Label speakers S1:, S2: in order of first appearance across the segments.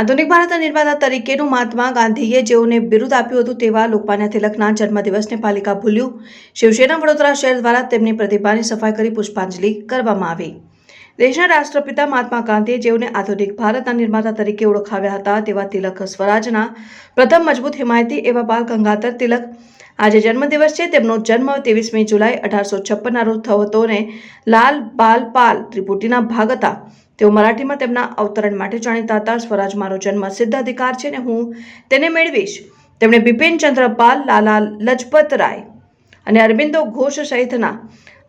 S1: આધુનિક ભારતના નિર્માતા તરીકેનું મહાત્મા ગાંધીએ જેઓને બિરુદ આપ્યું હતું તેવા લોકમાન્ય તિલકના જન્મદિવસને પાલિકા ભૂલ્યું. શિવસેના વડોદરા શહેર દ્વારા તેમની પ્રતિભાની સફાઈ કરી પુષ્પાંજલિ કરવામાં આવી. દેશના રાષ્ટ્રપિતા મહાત્મા ગાંધીએ જેઓને આધુનિક ભારતના નિર્માતા તરીકે ઓળખાવ્યા હતા તેવા તિલક સ્વરાજના પ્રથમ મજબૂત હિમાયતી એવા બાલ ગંગાધર તિલક આજે જન્મદિવસ છે. તેમનો જન્મ ત્રેવીસમી જુલાઈ અઢારસો છપ્પનના રોજ થયો હતો અને લાલ બાલ પાલ ત્રિપુટીના ભાગ હતા. તેઓ મરાઠીમાં તેમના અવતરણ માટે જાણીતા હતા. સ્વરાજ મારો જન્મ સિદ્ધ અધિકાર છે ને હું તેને મેળવીશ. તેમણે બિપિન ચંદ્ર પાલ, લાલા લજપત રાય અને અરવિંદો ઘોષ સહિતના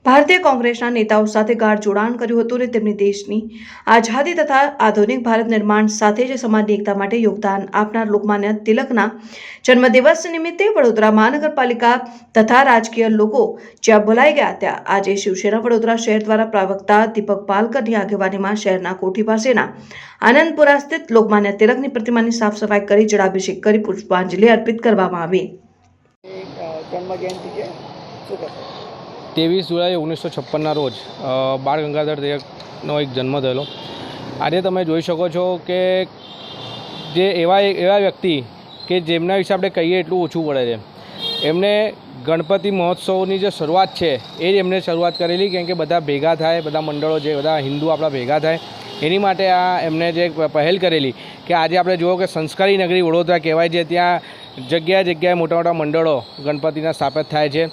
S1: ભારતીય કોંગ્રેસના નેતાઓ સાથે ગાઢ જોડાણ કર્યું હતું અને તેમની દેશની આઝાદી તથા આધુનિક ભારત નિર્માણ સાથે જ સમાજની એકતા માટે યોગદાન આપનાર લોકમાન્ય તિલકના જન્મદિવસ નિમિત્તે વડોદરા મહાનગરપાલિકા તથા રાજકીય લોકો જ્યાં બોલાઈ ગયા ત્યાં આજે શિવસેના વડોદરા શહેર દ્વારા પ્રવક્તા દીપક પાલકરની આગેવાનીમાં શહેરના કોઠી પાસેના આનંદપુરા સ્થિત લોકમાન્ય તિલકની પ્રતિમાની સાફ સફાઈ કરી જળાભિષેક કરી પુષ્પાંજલિ અર્પિત કરવામાં આવી.
S2: એક જન્મ જયંતિ છે. શું
S3: ત્રેવીસ જુલાઈ ઓગણીસો છપ્પનના રોજ બાળ ગંગાધર તિલકનો એક જન્મ થયેલો. આજે તમે જોઈ શકો છો કે જે એવા એવા વ્યક્તિ કે જેમના વિશે આપણે કહીએ એટલું ઓછું પડે છે. એમને ગણપતિ મહોત્સવની જે શરૂઆત છે, એ જ એમને શરૂઆત કરેલી, કેમ કે બધા ભેગા થાય, બધા મંડળો જે, બધા હિન્દુ આપણા ભેગા થાય. એની માટે આ એમને જે પહેલ કરેલી કે આજે આપણે જુઓ કે સંસ્કારી નગરી વડોદરા કહેવાય છે, ત્યાં જગ્યાએ જગ્યાએ મોટા મોટા મંડળો ગણપતિના સ્થાપિત થાય છે.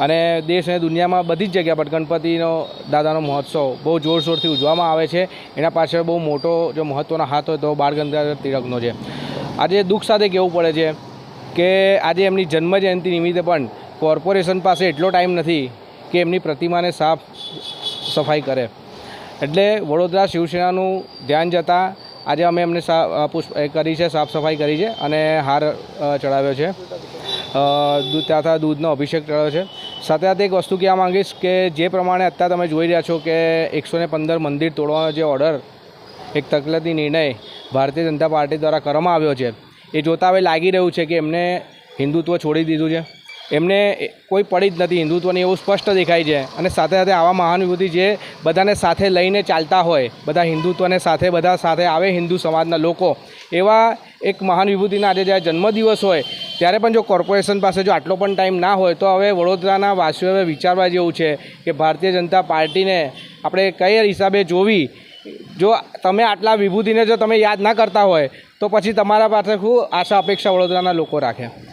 S3: અને દેશ અને દુનિયામાં બધી જ જગ્યા પર ગણપતિનો, દાદાનો મહોત્સવ બહુ જોરશોરથી ઉજવવામાં આવે છે. એના પાછળ બહુ મોટો જો મહત્ત્વનો હાથ હોય તો બાળ ગંગાધર તિલકનો છે. આજે દુઃખ સાથે કહેવું પડે છે કે આજે એમની જન્મજયંતિ નિમિત્તે પણ કોર્પોરેશન પાસે એટલો ટાઈમ નથી કે એમની પ્રતિમાને સાફ સફાઈ કરે. એટલે વડોદરા શિવસેનાનું ધ્યાન જતાં આજે અમે એમને પુષ્પ કરી છે, સાફ સફાઈ કરી છે અને હાર ચડાવ્યો છે. દૂધ ત્યાંથી દૂધનો અભિષેક ચડાવ્યો છે. સાથે સાથે એક વસ્તુ કહેવા માંગીશ કે જે પ્રમાણે અત્યારે તમે જોઈ રહ્યા છો કે એકસો પંદર મંદિર તોડવાનો જે ઓર્ડર એક તકલતી નિર્ણય ભારતીય જનતા પાર્ટી દ્વારા કરવામાં આવ્યો છે, એ જોતાં હવે લાગી રહ્યું છે કે એમને હિન્દુત્વ છોડી દીધું છે. એમને કોઈ પડી જ નથી હિન્દુત્વની, એવું સ્પષ્ટ દેખાય છે. અને સાથે સાથે આવા મહાન વિભૂતિ જે બધાને સાથે લઈને ચાલતા હોય, બધા હિન્દુત્વને સાથે, બધા સાથે આવે હિન્દુ સમાજના લોકો, એવા એક મહાન વિભૂતિના આજે જ્યારે જન્મદિવસ હોય, ત્યારે પણ જો કોર્પોરેશન પાસે જો આટલો પણ ટાઈમ ના હોય, તો હવે વડોદરાના વાસીઓએ વિચારવા જેવું છે કે ભારતીય જનતા પાર્ટીને આપણે કઈ હિસાબે જોવી? જો તમે આટલા વિભૂતિને જો તમે યાદ ના કરતા હોય, તો પછી તમારા પાસે શું આશા અપેક્ષા વડોદરાના લોકો રાખે.